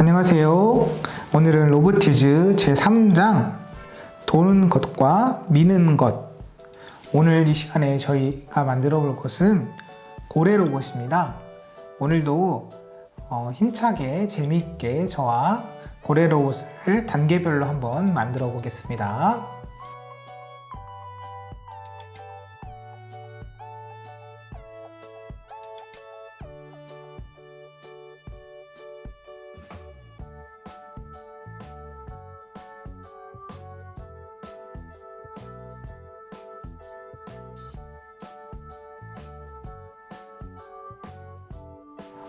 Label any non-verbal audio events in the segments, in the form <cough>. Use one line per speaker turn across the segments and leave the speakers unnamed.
안녕하세요. 오늘은 로보티즈 제3장 도는 것과 미는 것. 오늘 이 시간에 저희가 만들어 볼 것은 고래 로봇입니다. 오늘도 어, 힘차게 재미있게 저와 고래 로봇을 단계별로 한번 만들어 보겠습니다.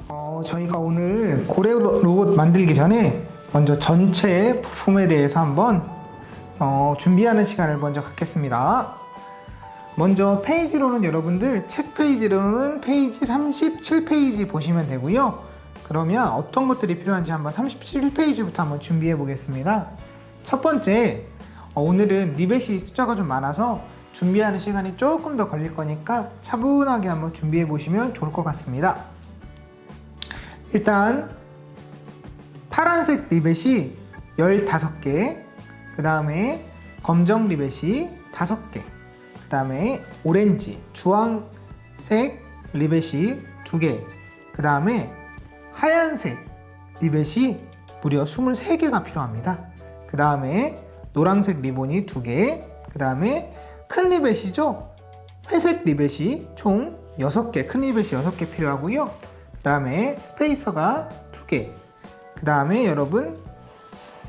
어, 저희가 오늘 고래 로- 로봇 만들기 전에 먼저 전체 부품에 대해서 한번 어, 준비하는 시간을 먼저 갖겠습니다. 먼저 페이지로는 여러분들 책 페이지로는 페이지 37페이지 보시면 되고요. 그러면 어떤 것들이 필요한지 한번 37페이지부터 한번 준비해 보겠습니다. 첫 번째, 어, 오늘은 리벳이 숫자가 좀 많아서 준비하는 시간이 조금 더 걸릴 거니까 차분하게 한번 준비해 보시면 좋을 것 같습니다. 일단 파란색 리벳이 15개, 그 다음에 검정 리벳이 5개, 그 다음에 오렌지, 주황색 리벳이 2개, 그 다음에 하얀색 리벳이 무려 23개가 필요합니다. 그 다음에 노란색 리본이 2개, 그 다음에 큰 리벳이죠? 회색 리벳이 총 6개, 큰 리벳이 6개 필요하고요. 그 다음에 스페이서가 2개. 그 다음에 여러분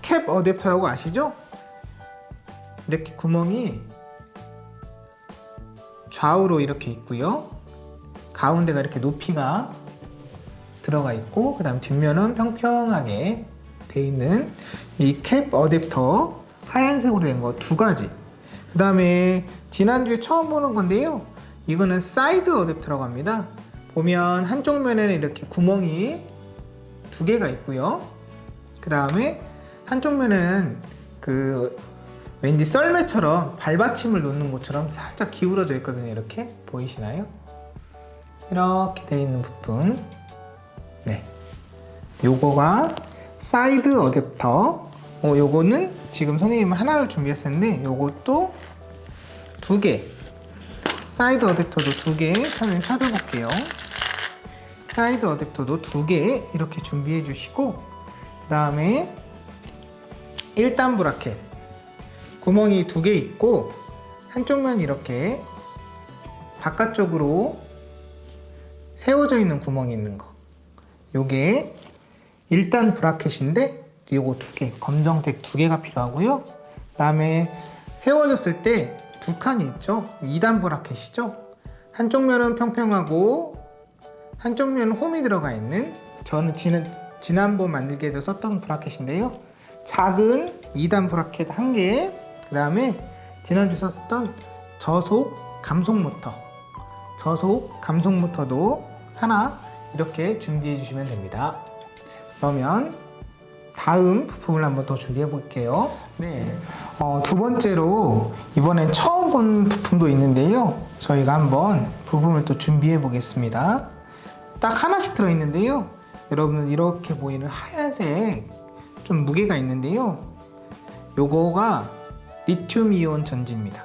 캡 어댑터라고 아시죠? 이렇게 구멍이 좌우로 이렇게 있고요. 가운데가 이렇게 높이가 들어가 있고 그 다음 뒷면은 평평하게 돼 있는 이 캡 어댑터 하얀색으로 된 거 두 가지 그 다음에 지난주에 처음 보는 건데요 이거는 사이드 어댑터라고 합니다 보면 한쪽 면에는 이렇게 구멍이 두 개가 있고요 그 다음에 한쪽 면에는 그 왠지 썰매처럼 발받침을 놓는 것처럼 살짝 기울어져 있거든요 이렇게 보이시나요? 이렇게 돼 있는 부분 네. 요거가 사이드 어댑터. 어, 요거는 지금 선생님은 하나를 준비했었는데 요것도 두 개. 사이드 어댑터도 두 개. 선생님 찾아볼게요. 사이드 어댑터도 두 개 이렇게 준비해 주시고 그 다음에 1단 브라켓 구멍이 두 개 있고 한쪽면 이렇게 바깥쪽으로 세워져 있는 구멍이 있는 거 요게 1단 브라켓인데 요거 두 개, 검정색 두 개가 필요하고요. 그 다음에 세워졌을 때 두 칸이 있죠. 2단 브라켓이죠. 한쪽 면은 평평하고 한쪽 면은 홈이 들어가 있는 저는 지난 지난번 만들기에 도 썼던 브라켓인데요. 작은 2단 브라켓 한 개, 그 다음에 지난주 썼던 저속 감속 모터, 저속 감속 모터도 하나 이렇게 준비해 주시면 됩니다. 그러면 다음 부품을 한번 더 준비해 볼게요. 네. 어, 두 번째로 이번엔 처음 본 부품도 있는데요. 저희가 한번 부품을 또 준비해 보겠습니다. 딱 하나씩 들어 있는데요. 여러분은 이렇게 보이는 하얀색 좀 무게가 있는데요. 요거가 리튬 이온 전지입니다.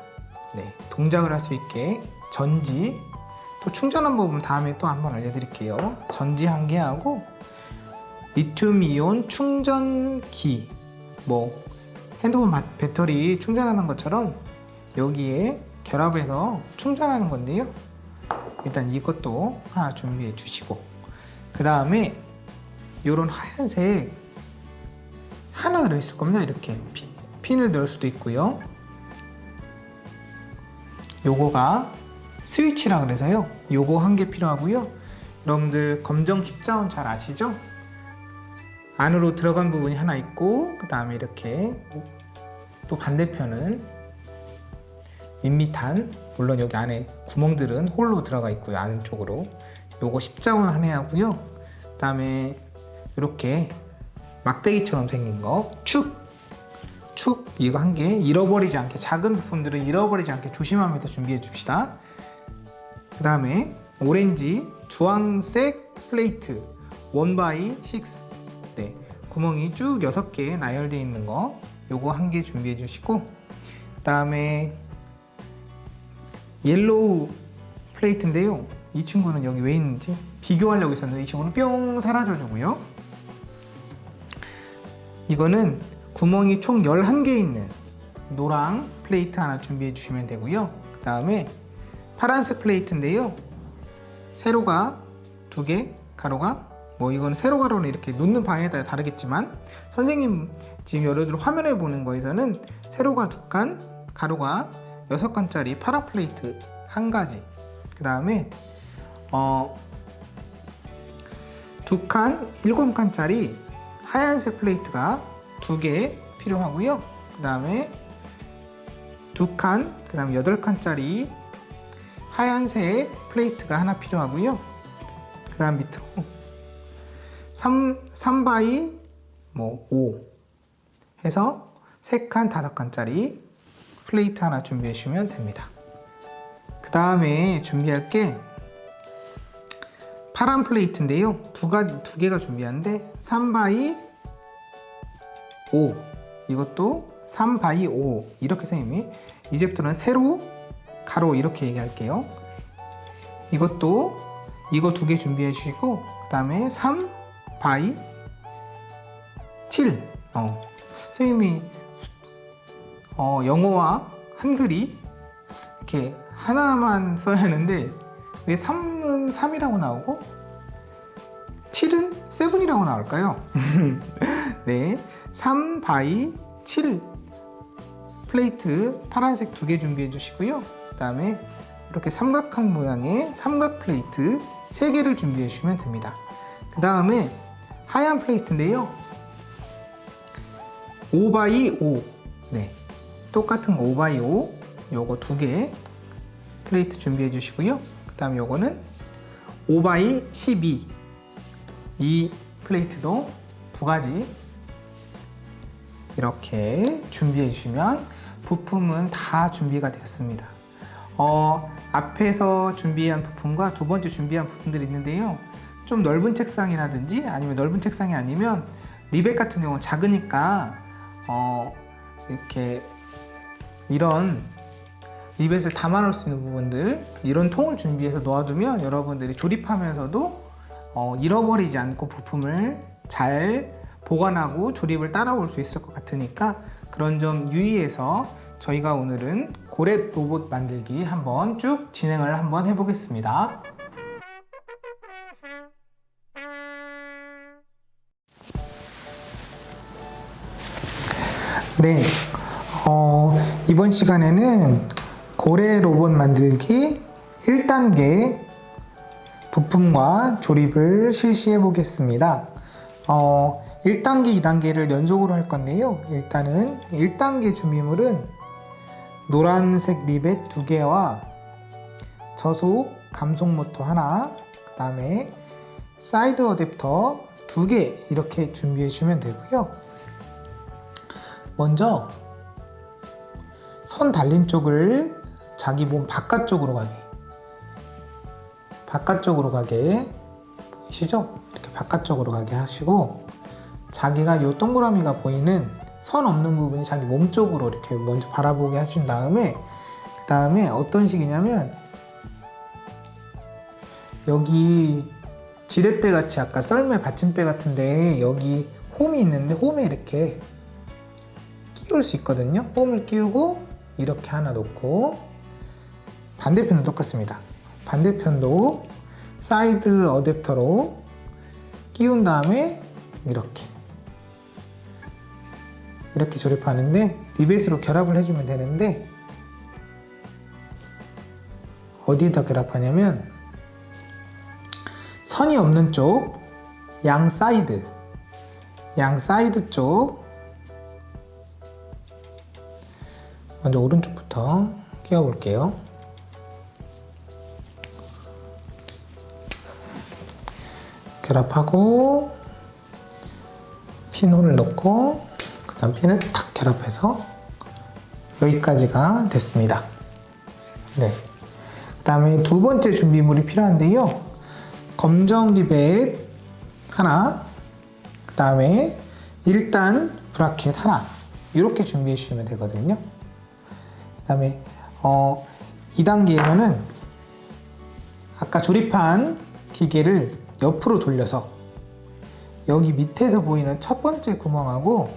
네. 동작을 할 수 있게 전지 또 충전한 부분 다음에 또 한번 알려드릴게요. 전지 한 개하고 리튬 이온 충전기 뭐 핸드폰 바- 배터리 충전하는 것처럼 여기에 결합해서 충전하는 건데요. 일단 이것도 하나 준비해 주시고 그 다음에 이런 하얀색 하나 들어있을 겁니다. 이렇게 핀, 핀을 넣을 수도 있고요. 요거가 스위치라 그래서요. 요거 한 개 필요하고요. 여러분들 검정 십자원 잘 아시죠? 안으로 들어간 부분이 하나 있고 그 다음에 이렇게 또 반대편은 밋밋한 물론 여기 안에 구멍들은 홀로 들어가 있고요 안쪽으로. 요거 십자원 하나 하고요. 그 다음에 이렇게 막대기처럼 생긴 거축. 축 이거 한 개 잃어버리지 않게 작은 부품들은 잃어버리지 않게 조심하면서 준비해 줍시다. 그 다음에 오렌지 주황색 플레이트 1x6 네, 구멍이 쭉 6개 나열되어 있는 거 요거 한 개 준비해 주시고 그 다음에 옐로우 플레이트인데요. 이 친구는 여기 왜 있는지 비교하려고 했었는데 이 친구는 뿅 사라져 주고요. 이거는 구멍이 총 11개 있는 노랑 플레이트 하나 준비해 주시면 되고요. 그 다음에 파란색 플레이트인데요. 세로가 두 개, 가로가 뭐 이건 세로 가로는 이렇게 놓는 방향에 따라 다르겠지만 선생님 지금 여러분 화면에 보는 거에서는 세로가 두 칸, 가로가 여섯 칸짜리 파란 플레이트 한 가지. 그 다음에 어, 두 칸, 일곱 칸짜리 하얀색 플레이트가 두 개 필요하고요. 그 다음에 두 칸, 그 다음에 여덟 칸짜리 하얀색 플레이트가 하나 필요하고요. 그 다음 밑으로 3, 3바이 뭐 5 해서 3칸, 5칸짜리 플레이트 하나 준비해 주시면 됩니다. 그 다음에 준비할 게 파란 플레이트인데요. 두, 가, 두 개가 준비하는데 3바이 5 이것도 3바이 5 이렇게 선생님이 이제부터는 세로 가로 이렇게 얘기할게요. 이것도 이거 두 개 준비해 주시고 그 다음에 3 바이 7 어, 선생님이 수- 어, 영어와 한글이 이렇게 하나만 써야 하는데 왜 3은 3이라고 나오고 7은 7이라고 나올까요? <laughs> 네, 3 바이 7 플레이트 파란색 두 개 준비해 주시고요. 그 다음에 이렇게 삼각형 모양의 삼각 플레이트 세 개를 준비해 주시면 됩니다. 그 다음에 하얀 플레이트인데요. 5 바이 5. 네. 똑같은 거 5바이 5. 요거 두 개 플레이트 준비해 주시고요. 그 다음 요거는 5바이 12. 이 플레이트도 두 가지 이렇게 준비해 주시면 부품은 다 준비가 되었습니다. 어, 앞에서 준비한 부품과 두 번째 준비한 부품들이 있는데요. 좀 넓은 책상이라든지 아니면 넓은 책상이 아니면 리벳 같은 경우는 작으니까 어, 이렇게 이런 리벳을 담아 놓을 수 있는 부분들 이런 통을 준비해서 놓아두면 여러분들이 조립하면서도 어, 잃어버리지 않고 부품을 잘 보관하고 조립을 따라올 수 있을 것 같으니까 그런 점 유의해서 저희가 오늘은 고래 로봇 만들기 한번 쭉 진행을 한번 해보겠습니다. 네, 어, 이번 시간에는 고래 로봇 만들기 1단계 부품과 조립을 실시해 보겠습니다. 어, 1단계, 2단계를 연속으로 할 건데요. 일단은 1단계 준비물은 노란색 리벳 두 개와 저속 감속 모터 하나, 그 다음에 사이드 어댑터 두개 이렇게 준비해 주시면 되고요. 먼저 선 달린 쪽을 자기 몸 바깥쪽으로 가게 바깥쪽으로 가게 보이시죠? 이렇게 바깥쪽으로 가게 하시고 자기가 이 동그라미가 보이는 선 없는 부분이 자기 몸 쪽으로 이렇게 먼저 바라보게 하신 다음에 그 다음에 어떤 식이냐면 여기 지렛대 같이 아까 썰매 받침대 같은데 여기 홈이 있는데 홈에 이렇게 끼울 수 있거든요. 홈을 끼우고 이렇게 하나 놓고 반대편도 똑같습니다. 반대편도 사이드 어댑터로 끼운 다음에 이렇게 이렇게 조립하는데 리벳으로 결합을 해주면 되는데 어디에다 결합하냐면 선이 없는 쪽 양 사이드 양 사이드 쪽 먼저 오른쪽부터 끼워 볼게요. 결합하고 핀홀을 넣고 그 다음 핀을 탁 결합해서 여기까지가 됐습니다. 네. 그 다음에 두 번째 준비물이 필요한데요. 검정 리벳 하나, 그 다음에 1단 브라켓 하나 이렇게 준비해 주시면 되거든요. 그 다음에 어, 2단계에서는 아까 조립한 기계를 옆으로 돌려서 여기 밑에서 보이는 첫 번째 구멍하고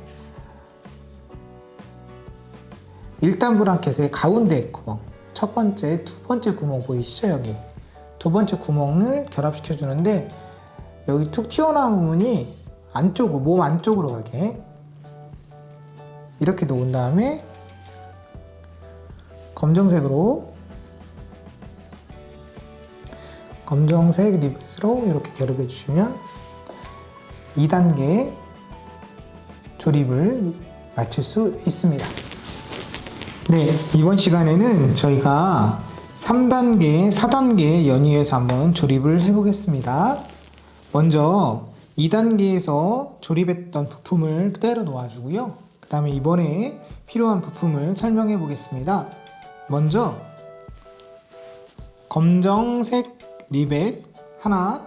1단 브라켓의 가운데 구멍 첫 번째, 두 번째 구멍 보이시죠 여기? 두 번째 구멍을 결합시켜 주는데 여기 툭 튀어나온 부분이 안쪽으로 몸 안쪽으로 가게. 이렇게 놓은 다음에 검정색으로 검정색 리벳으로 이렇게 결합해 주시면 2단계 조립을 마칠 수 있습니다. 네, 이번 시간에는 저희가 3단계, 4단계 연이어서 한번 조립을 해보겠습니다. 먼저 2단계에서 조립했던 부품을 그대로 놓아주고요. 그 다음에 이번에 필요한 부품을 설명해 보겠습니다. 먼저 검정색 리벳 하나,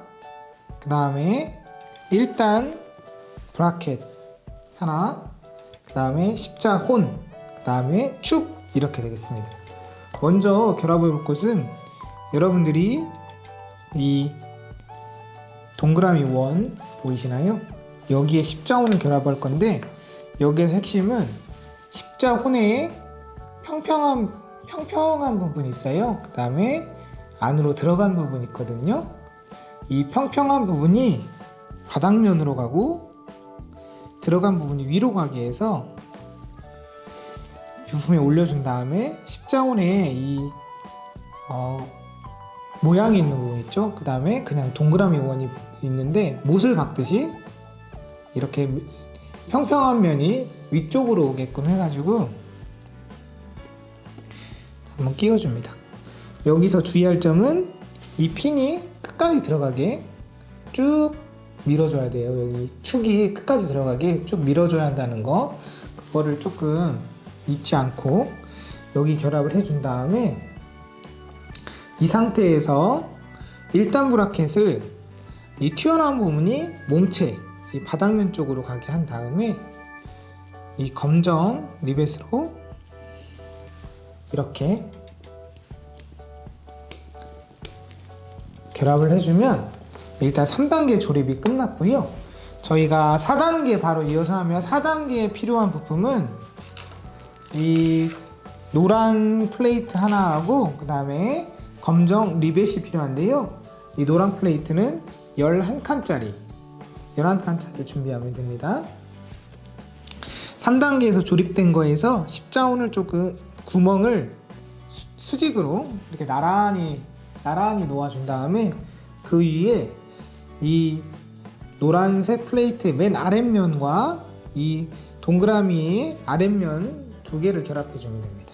그 다음에 1단 브라켓 하나, 그 다음에 십자 혼, 그 다음에 축 이렇게 되겠습니다. 먼저 결합해 볼 것은 여러분들이 이 동그라미 원 보이시나요? 여기에 십자혼을 결합할 건데 여기에서 핵심은 십자혼에 평평한 평평한 부분이 있어요. 그 다음에 안으로 들어간 부분이 있거든요. 이 평평한 부분이 바닥면으로 가고 들어간 부분이 위로 가게 해서 부품에 올려준 다음에 십자원에 이 어, 모양이 있는 부분 있죠. 그 다음에 그냥 동그라미 원이 있는데 못을 박듯이 이렇게 평평한 면이 위쪽으로 오게끔 해가지고 한번 끼워줍니다. 여기서 주의할 점은 이 핀이 끝까지 들어가게 쭉 밀어줘야 돼요. 여기 축이 끝까지 들어가게 쭉 밀어줘야 한다는 거. 그거를 조금 잊지 않고 여기 결합을 해준 다음에 이 상태에서 1단 브라켓을 이 튀어나온 부분이 몸체 이 바닥면 쪽으로 가게 한 다음에 이 검정 리벳으로 이렇게 결합을 해주면 일단 3단계 조립이 끝났고요. 저희가 4단계 바로 이어서 하면 4단계에 필요한 부품은 이 노란 플레이트 하나하고 그 다음에 검정 리벳이 필요한데요. 이 노란 플레이트는 11칸짜리 11칸짜리를 준비하면 됩니다. 3단계에서 조립된 거에서 십자원을 조금 구멍을 수- 수직으로 이렇게 나란히 나란히 놓아준 다음에 그 위에 이 노란색 플레이트의 맨 아랫면과 이 동그라미 아랫면 두 개를 결합해 주면 됩니다.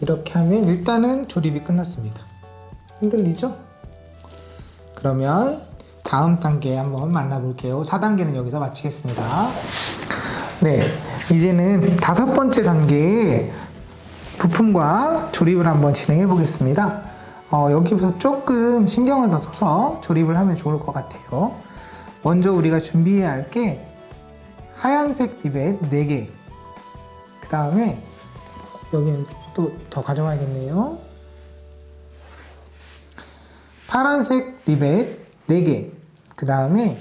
이렇게 하면 일단은 조립이 끝났습니다. 흔들리죠? 그러면 다음 단계 한번 만나볼게요. 4단계는 여기서 마치겠습니다. 네, 이제는 다섯 번째 단계의 부품과 조립을 한번 진행해 보겠습니다. 어, 여기부터 조금 신경을 더 써서 조립을 하면 좋을 것 같아요. 먼저 우리가 준비해야 할 게 하얀색 리벳 4개. 그 다음에 여기는 또 더 가져와야겠네요. 파란색 리벳 4개. 그 다음에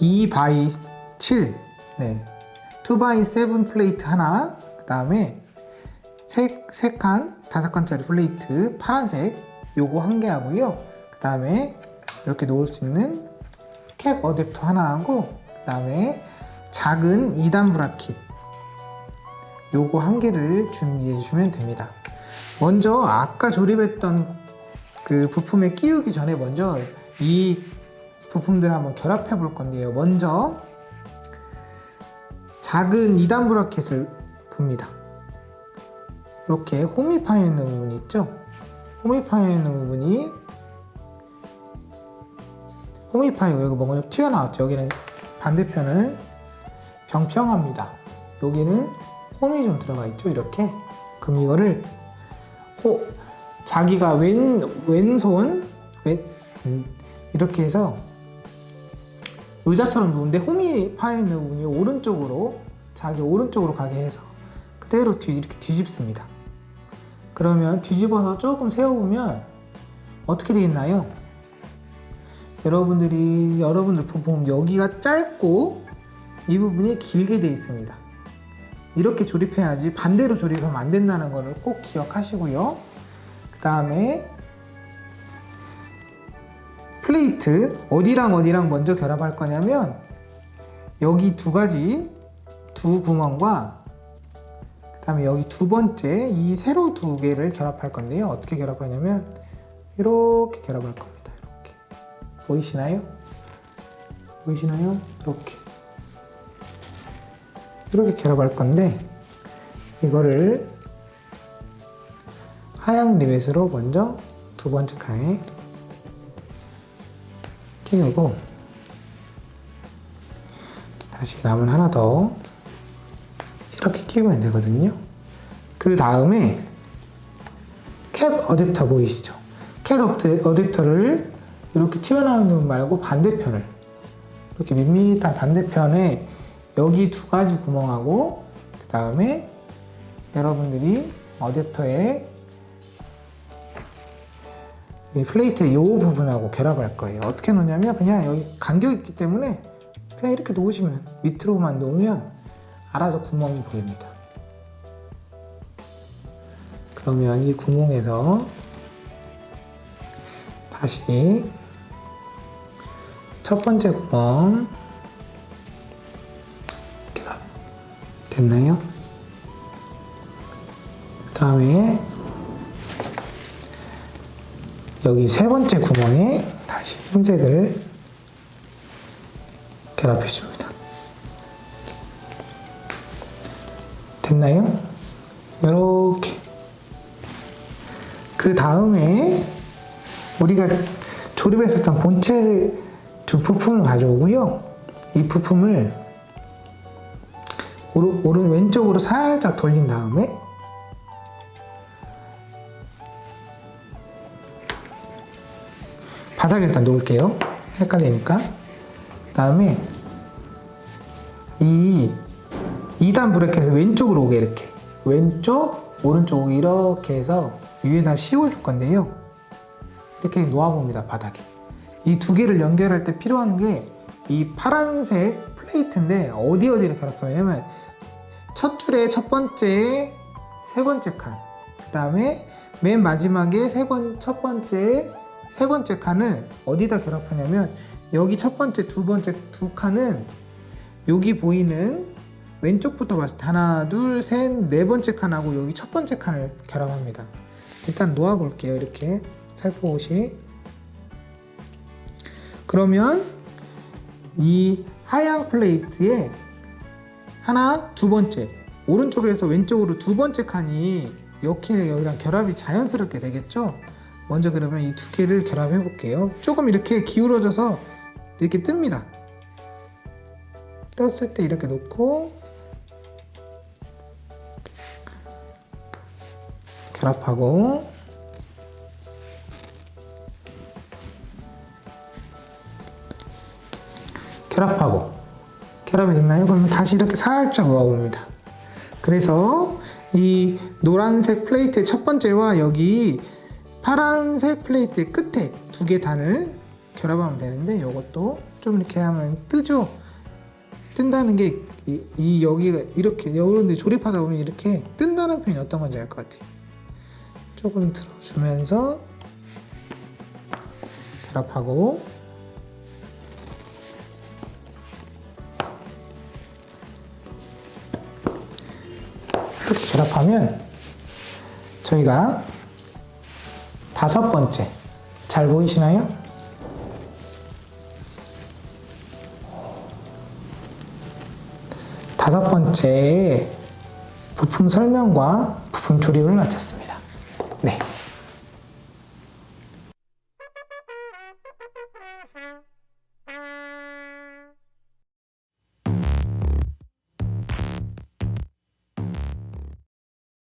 2 바이 7. 네. 2 바이 7 플레이트 하나. 그 다음에 세, 세 칸, 다섯 칸짜리 플레이트 파란색 요거 한 개 하고요. 그 다음에 이렇게 놓을 수 있는 캡 어댑터 하나 하고 그 다음에 작은 2단 브라켓 요거 한 개를 준비해 주시면 됩니다. 먼저 아까 조립했던 그 부품에 끼우기 전에 먼저 이 부품들을 한번 결합해 볼 건데요. 먼저 작은 2단 브라켓을 봅니다. 이렇게 홈입하여 있는 부분이 있죠? 홈입하여 있는 부분이 홈입하여 여기 뭔가 좀 튀어나왔죠? 여기는 반대편은 평평합니다. 여기는 홈이 좀 들어가 있죠? 이렇게 그럼 이거를 호, 자기가 왼 왼손 왼 음, 이렇게 해서 의자처럼 놓은데 홈이 파 있는 부분이 오른쪽으로 자기 오른쪽으로 가게 해서 그대로 뒤 이렇게 뒤집습니다. 그러면 뒤집어서 조금 세워보면 어떻게 되겠나요? 여러분들이 여러분들 보면 여기가 짧고 이 부분이 길게 되어 있습니다. 이렇게 조립해야지 반대로 조립하면 안 된다는 것을 꼭 기억하시고요. 그 다음에 플레이트 어디랑 어디랑 먼저 결합할 거냐면 여기 두 가지 두 구멍과 그 다음에 여기 두 번째 이 세로 두 개를 결합할 건데요. 어떻게 결합하냐면 이렇게 결합할 겁니다. 이렇게 보이시나요? 보이시나요? 이렇게 이렇게 결합할 건데 이거를 하향 리벳으로 먼저 두 번째 칸에 끼우고 다시 남은 하나 더 이렇게 끼우면 되거든요. 그 다음에 캡 어댑터 보이시죠? 캡 어댑- 어댑터를 이렇게 튀어나오는 부분 말고 반대편을 이렇게 밋밋한 반대편에 여기 두 가지 구멍하고 그 다음에 여러분들이 어댑터에 이 플레이트 이 부분하고 결합할 거예요. 어떻게 놓냐면 그냥 여기 간격 있기 때문에 그냥 이렇게 놓으시면 밑으로만 놓으면 알아서 구멍이 보입니다. 그러면 이 구멍에서 다시 첫 번째 구멍 결합 됐나요? 그 다음에 여기 세 번째 구멍에 다시 흰색을 결합해 줍니다. 됐나요? 이렇게. 그 다음에 우리가 조립했었던 본체를 두 부품을 가져오고요. 이 부품을 오른, 왼쪽으로 살짝 돌린 다음에 바닥에 일단 놓을게요. 헷갈리니까. 다음에 이 2단 브레켓을 왼쪽으로 오게 이렇게 왼쪽 오른쪽 이렇게 해서 위에다 씌워줄 건데요. 이렇게 놓아봅니다 바닥에. 이 두 개를 연결할 때 필요한 게 이 파란색 플레이트인데 어디 어디를 결합하냐면 첫 줄에 첫 번째 세 번째 칸, 그 다음에 맨 마지막에 세 번, 첫 번째, 세 번째 칸을 어디다 결합하냐면 여기 첫 번째, 두 번째 두 칸은 여기 보이는 왼쪽부터 봤을 때 하나, 둘, 셋, 네 번째 칸하고 여기 첫 번째 칸을 결합합니다. 일단 놓아 볼게요. 이렇게 살포시. 그러면 이 하향 플레이트에 하나, 두 번째 오른쪽에서 왼쪽으로 두 번째 칸이 여기랑 결합이 자연스럽게 되겠죠? 먼저 그러면 이 두 개를 결합해 볼게요. 조금 이렇게 기울어져서 이렇게 뜹니다. 떴을 때 이렇게 놓고 결합하고 결합하고 결합이 됐나요? 그러면 다시 이렇게 살짝 놓아봅니다. 그래서 이 노란색 플레이트의 첫 번째와 여기 파란색 플레이트의 끝에 두 개 단을 결합하면 되는데 이것도 좀 이렇게 하면 뜨죠. 뜬다는 게이 여기가 이렇게 여러분들 조립하다 보면 이렇게 뜬다는 표현이 어떤 건지 알 것 같아요. 조금 들어주면서 결합하고 이렇게 결합하면 저희가 다섯 번째 잘 보이시나요? 다섯 번째 부품 설명과 부품 조립을 마쳤습니다.